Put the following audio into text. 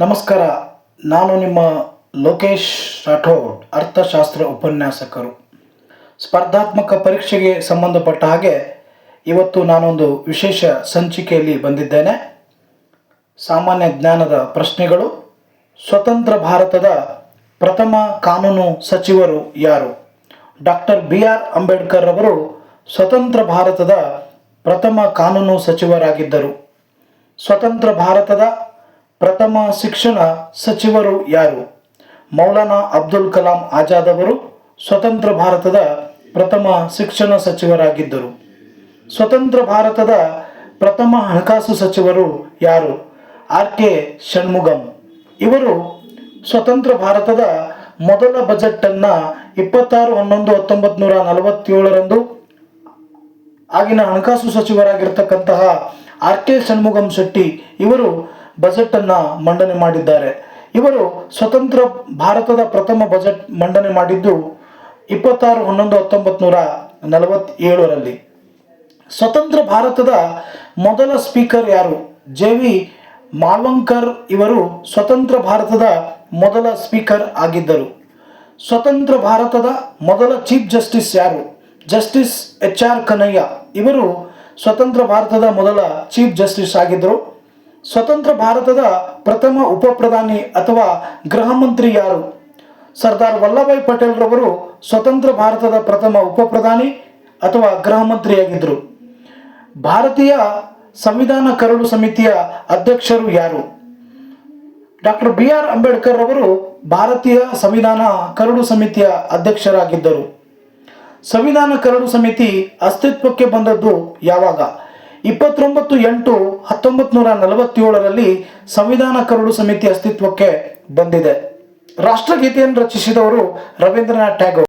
ನಮಸ್ಕಾರ. ನಾನು ನಿಮ್ಮ ಲೋಕೇಶ್ ರಾಠೋಡ್, ಅರ್ಥಶಾಸ್ತ್ರ ಉಪನ್ಯಾಸಕರು. ಸ್ಪರ್ಧಾತ್ಮಕ ಪರೀಕ್ಷೆಗೆ ಸಂಬಂಧಪಟ್ಟ ಹಾಗೆ ಇವತ್ತು ನಾನೊಂದು ವಿಶೇಷ ಸಂಚಿಕೆಯಲ್ಲಿ ಬಂದಿದ್ದೇನೆ. ಸಾಮಾನ್ಯ ಜ್ಞಾನದ ಪ್ರಶ್ನೆಗಳು. ಸ್ವತಂತ್ರ ಭಾರತದ ಪ್ರಥಮ ಕಾನೂನು ಸಚಿವರು ಯಾರು? ಡಾಕ್ಟರ್ ಬಿ ಆರ್ ಅಂಬೇಡ್ಕರ್ ಅವರು ಸ್ವತಂತ್ರ ಭಾರತದ ಪ್ರಥಮ ಕಾನೂನು ಸಚಿವರಾಗಿದ್ದರು. ಸ್ವತಂತ್ರ ಭಾರತದ ಪ್ರಥಮ ಶಿಕ್ಷಣ ಸಚಿವರು ಯಾರು? ಮೌಲಾನಾ ಅಬ್ದುಲ್ ಕಲಾಂ ಆಜಾದ್ ಅವರು ಸ್ವತಂತ್ರ ಭಾರತದ ಪ್ರಥಮ ಶಿಕ್ಷಣ ಸಚಿವರಾಗಿದ್ದರು. ಸ್ವತಂತ್ರ ಭಾರತದ ಪ್ರಥಮ ಹಣಕಾಸು ಸಚಿವರು ಯಾರು? R K Shanmugam. ಇವರು ಸ್ವತಂತ್ರ ಭಾರತದ ಮೊದಲ ಬಜೆಟನ್ನು ಇಪ್ಪತ್ತಾರು, ಹನ್ನೊಂದು ಹತ್ತೊಂಬತ್ತು ನೂರ ನಲವತ್ತೇಳರಂದು ಆಗಿನ ಹಣಕಾಸು ಸಚಿವರಾಗಿರ್ತಕ್ಕಂತಹ ಆರ್ ಕೆ ಷಣ್ಮುಗಂ ಶೆಟ್ಟಿ ಇವರು ಬಜೆಟನ್ನು ಮಂಡನೆ ಮಾಡಿದ್ದಾರೆ. ಇವರು ಸ್ವತಂತ್ರ ಭಾರತದ ಪ್ರಥಮ ಬಜೆಟ್ ಮಂಡನೆ ಮಾಡಿದ್ದು ಇಪ್ಪತ್ತಾರು ಹನ್ನೊಂದು ಹತ್ತೊಂಬತ್ತು ನೂರ ನಲವತ್ತೇಳರಲ್ಲಿ. ಸ್ವತಂತ್ರ ಭಾರತದ ಮೊದಲ ಸ್ಪೀಕರ್ ಯಾರು? ಜೆ ವಿ ಮಾಳ್ವಂಕರ್ ಇವರು ಸ್ವತಂತ್ರ ಭಾರತದ ಮೊದಲ ಸ್ಪೀಕರ್ ಆಗಿದ್ದರು. ಸ್ವತಂತ್ರ ಭಾರತದ ಮೊದಲ ಚೀಫ್ ಜಸ್ಟಿಸ್ ಯಾರು? ಜಸ್ಟಿಸ್ ಎಚ್ ಆರ್ ಕನಯ್ಯ ಇವರು ಸ್ವತಂತ್ರ ಭಾರತದ ಮೊದಲ ಚೀಫ್ ಜಸ್ಟಿಸ್ ಆಗಿದ್ದರು. ಸ್ವತಂತ್ರ ಭಾರತದ ಪ್ರಥಮ ಉಪ ಪ್ರಧಾನಿ ಅಥವಾ ಗೃಹ ಮಂತ್ರಿ ಯಾರು? ಸರ್ದಾರ್ ವಲ್ಲಭಾಯ್ ಪಟೇಲ್ರವರು ಸ್ವತಂತ್ರ ಭಾರತದ ಪ್ರಥಮ ಉಪ ಪ್ರಧಾನಿ ಅಥವಾ ಗೃಹ ಮಂತ್ರಿಯಾಗಿದ್ದರು ಭಾರತೀಯ ಸಂವಿಧಾನ ಕರಡು ಸಮಿತಿಯ ಅಧ್ಯಕ್ಷರು ಯಾರು? ಡಾಕ್ಟರ್ ಬಿ ಆರ್ ಅಂಬೇಡ್ಕರ್ ರವರು ಭಾರತೀಯ ಸಂವಿಧಾನ ಕರಡು ಸಮಿತಿಯ ಅಧ್ಯಕ್ಷರಾಗಿದ್ದರು. ಸಂವಿಧಾನ ಕರಡು ಸಮಿತಿ ಅಸ್ತಿತ್ವಕ್ಕೆ ಬಂದದ್ದು ಯಾವಾಗ? ಇಪ್ಪತ್ತೊಂಬತ್ತು ಎಂಟು ಹತ್ತೊಂಬತ್ತು ನೂರ ನಲವತ್ತೇಳರಲ್ಲಿ ಸಂವಿಧಾನ ಕರಡು ಸಮಿತಿ ಅಸ್ತಿತ್ವಕ್ಕೆ ಬಂದಿದೆ. ರಾಷ್ಟ್ರಗೀತೆಯನ್ನು ರಚಿಸಿದವರು ರವೀಂದ್ರನಾಥ್ ಟ್ಯಾಗೋರ್.